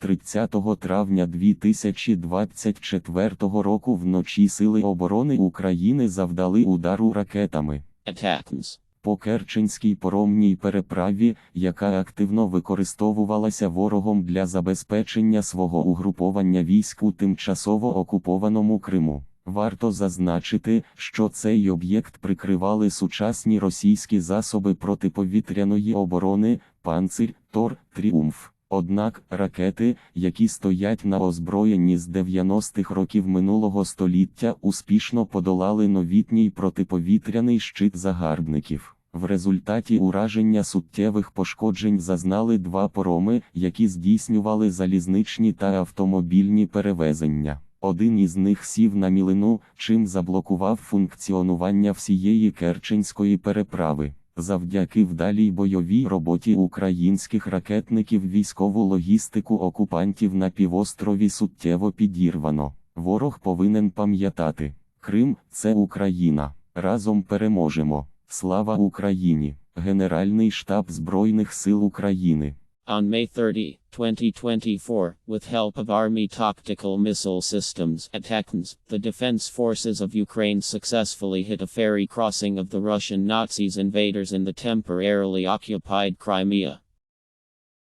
30 травня 2024 року вночі Сили оборони України завдали удару ракетами Attacks. по Керченській поромній переправі, яка активно використовувалася ворогом для забезпечення свого угруповання військ у тимчасово окупованому Криму. Варто зазначити, що цей об'єкт прикривали сучасні російські засоби протиповітряної оборони, панцирь, Тор, Тріумф. Однак ракети, які стоять на озброєнні з 90-х років минулого століття, успішно подолали новітній протиповітряний щит загарбників. В результаті ураження суттєвих пошкоджень зазнали два пороми, які здійснювали залізничні та автомобільні перевезення. Один із них сів на мілину, чим заблокував функціонування всієї Керченської переправи. Завдяки вдалій бойовій роботі українських ракетників військову логістику окупантів на півострові суттєво підірвано. Ворог повинен пам'ятати: Крим це Україна. Разом переможемо. Слава Україні! Генеральний штаб Збройних сил України. On May 30, 2024, with help of Army tactical missile systems ATACMS, the defense forces of Ukraine successfully hit a ferry crossing of the Russian Nazis invaders in the temporarily occupied Crimea.